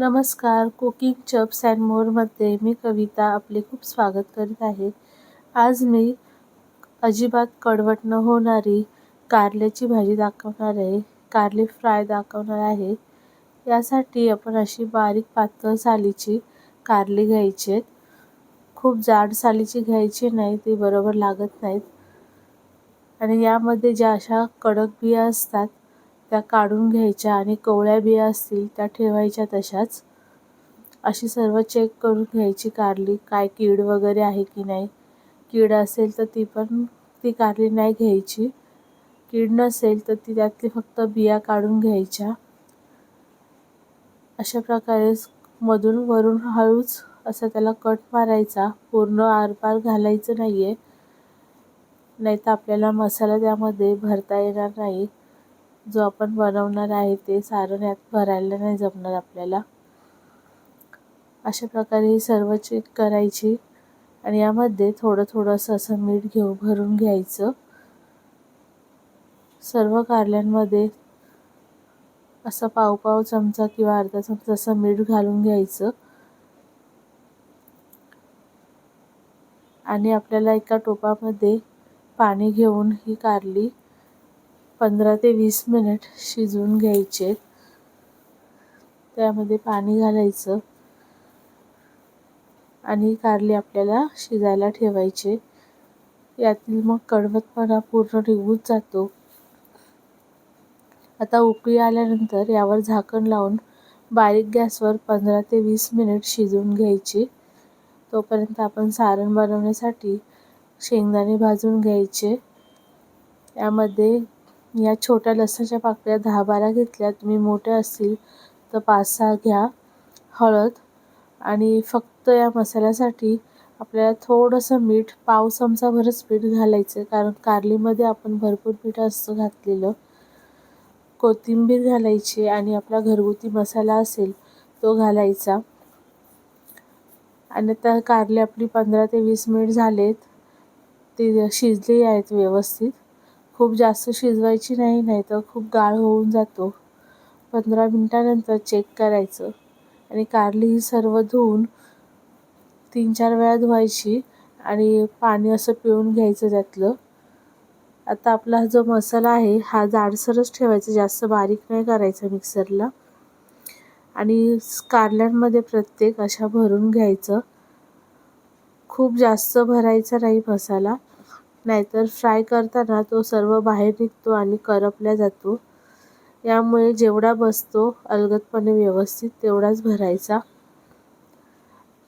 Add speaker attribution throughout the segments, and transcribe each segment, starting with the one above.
Speaker 1: नमस्कार. Cooking चप्स and मोरमध्ये मी कविता आपले खूप स्वागत करीत आहे. आज मी अजिबात कडवट न होणारी कारल्याची भाजी दाखवणार आहे. कारले फ्राय दाखवणार आहे. यासाठी आपण अशी बारीक पातळ सालीची कारली घ्यायची आहेत. खूप जाड सालीची घ्यायची नाही ती बरोबर लागत नाहीत. आणि यामध्ये ज्या अशा कडक बिया असतात त्या काढून घ्यायच्या आणि कोवळ्या बिया असतील त्या ठेवायच्या तशाच. अशी सर्व चेक करून घ्यायची कारली काय कीड वगैरे आहे की नाही. कीड असेल तर ती पण ती कारली नाही घ्यायची. कीड नसेल तर ती त्यातली फक्त बिया काढून घ्यायच्या. अशा प्रकारे मधून वरून हळूच असं त्याला कट मारायचा. पूर्ण आरपार घालायचं नाही आहे नाही तर आपल्याला मसाला त्यामध्ये भरता येणार नाही. जो आपण बनवणार आहे ते सारण यात भरायला नाही जमणार आपल्याला. अशा प्रकारे ही सर्व चेक करायची आणि यामध्ये थोडं थोडंसं असं मीठ घेऊ भरून घ्यायचं. सर्व कारल्यांमध्ये असं पाव पाव चमचा किंवा अर्धा चमचा असं मीठ घालून घ्यायचं. आणि आपल्याला एका टोपामध्ये पाणी घेऊन ही कारली. पंधरा ते वीस मिनिट शिजवून घ्यायचे. त्यामध्ये पाणी घालायचं. आणि कारली आपल्याला शिजायला ठेवायचे. यातील मग कडवतपणा पूर्ण निघून जातो. आता उकळी आल्यानंतर यावर झाकण लावून बारीक गॅसवर पंधरा ते वीस मिनिट शिजवून घ्यायची. तोपर्यंत आपण सारण बनवण्यासाठी शेंगदाणे भाजून घ्यायचे. यामध्ये या छोट्या लसणाच्या पाकळ्या दहा बारा घेतल्या. तुम्ही मोठ्या असतील तर पाच सहा घ्या. हळद आणि फक्त या मसाल्यासाठी आपल्याला थोडंसं मीठ पाव चमचाभरच मीठ घालायचं. कारण कारलीमध्ये आपण भरपूर मीठ असतं घातलेलं. कोथिंबीर घालायची आणि आपला घरगुती मसाला असेल तो घालायचा. आणि आता कारली आपली पंधरा ते वीस मिनिट झालेत. ते शिजली आहेत व्यवस्थित. खूप जास्त शिजवायची नाही नाही तर खूप गाळ होऊन जातो. पंधरा मिनटानंतर चेक करायचं. आणि कारली ही सर्व धुवून तीन चार वेळा धुवायची आणि पाणी असं पिळून घ्यायचं त्यातलं. आता आपला जो मसाला आहे हा जाडसरच ठेवायचा जास्त बारीक नाही करायचा मिक्सरला आणि कारल्यांमध्ये प्रत्येक अशा भरून घ्यायचं. खूप जास्त भरायचा नाही मसाला. नाहीतर फ्राय करताना तो सर्व बाहेर निघतो आणि करपला जातो. यामुळे जेवढा बसतो अलगदपणे व्यवस्थित तेवढाच भरायचा.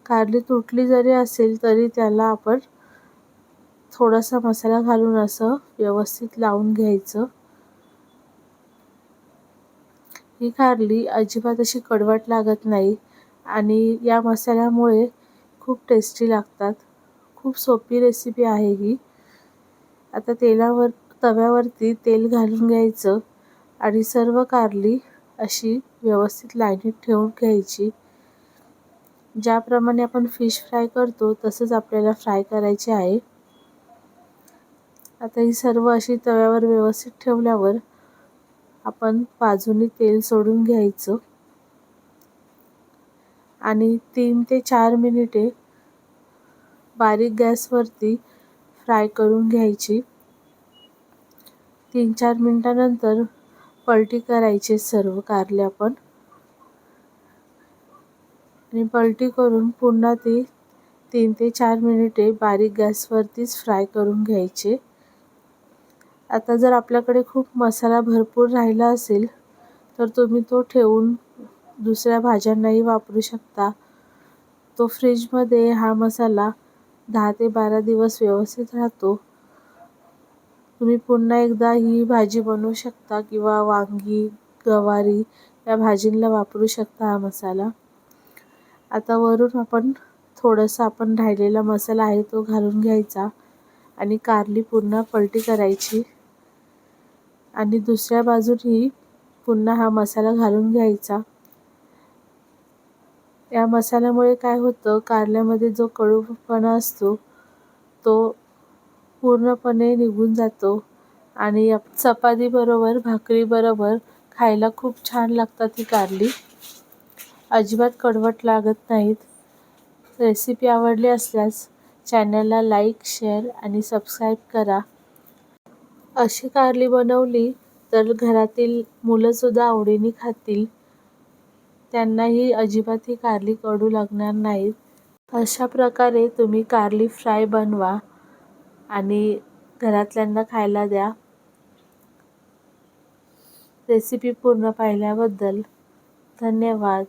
Speaker 1: कारली तुटली जरी असेल तरी त्याला आपण थोडासा मसाला घालून असं व्यवस्थित लावून घ्यायचं. ही कारली अजिबात अशी कडवट लागत नाही आणि या मसाल्यामुळे खूप टेस्टी लागतात. खूप सोपी रेसिपी आहे ही. आता तेलावर तव्यावरती तेल घालून घ्यायचं आणि सर्व कारली अशी व्यवस्थित लाईनीत ठेवून घ्यायची. ज्याप्रमाणे आपण फिश फ्राय करतो तसंच आपल्याला फ्राय करायचे आहे. आता ही सर्व अशी तव्यावर व्यवस्थित ठेवल्यावर आपण बाजूनी तेल सोडून घ्यायचं. आणि तीन ते चार मिनिटे बारीक गॅसवरती फ्राय करून घ्यायची. तीन चार मिनटानंतर पलटी करायची सर्व कारले आपण. आणि पलटी करून पुन्हा ती तीन ते चार मिनिटे बारीक गॅसवरतीच फ्राय करून घ्यायचे. आता जर आपल्याकडे खूप मसाला भरपूर राहिला असेल तर तुम्ही तो ठेवून दुसऱ्या भाज्यांनाही वापरू शकता. तो फ्रीजमध्ये हा मसाला दहा ते बारा दिवस व्यवस्थित राहतो. तुम्ही पुन्हा एकदा ही भाजी बनवू शकता किंवा वांगी गवारी या भाजींना वापरू शकता हा मसाला. आता वरून आपण थोडंसं आपण राहिलेला मसाला आहे तो घालून घ्यायचा आणि कारली पुन्हा पलटी करायची. आणि दुसऱ्या बाजूनही पुन्हा हा मसाला घालून घ्यायचा. या मसाल्यामुळे काय होतं कारल्यामध्ये जो कडूपणा असतो तो पूर्णपणे निघून जातो आणि चपातीबरोबर भाकरीबरोबर खायला खूप छान लागतात ही कारली. अजिबात कडवट लागत नाहीत. रेसिपी आवडली असल्यास चॅनलला लाईक शेअर आणि सबस्क्राईब करा. अशी कारली बनवली तर घरातील मुलंसुद्धा आवडीने खातील. त्यांनाही अजिबात ही कारली कडू लागणार नाहीत. अशा प्रकारे तुम्ही कारली फ्राय बनवा आणि घरातल्यांना खायला द्या. रेसिपी पूर्ण पाहिल्याबद्दल धन्यवाद.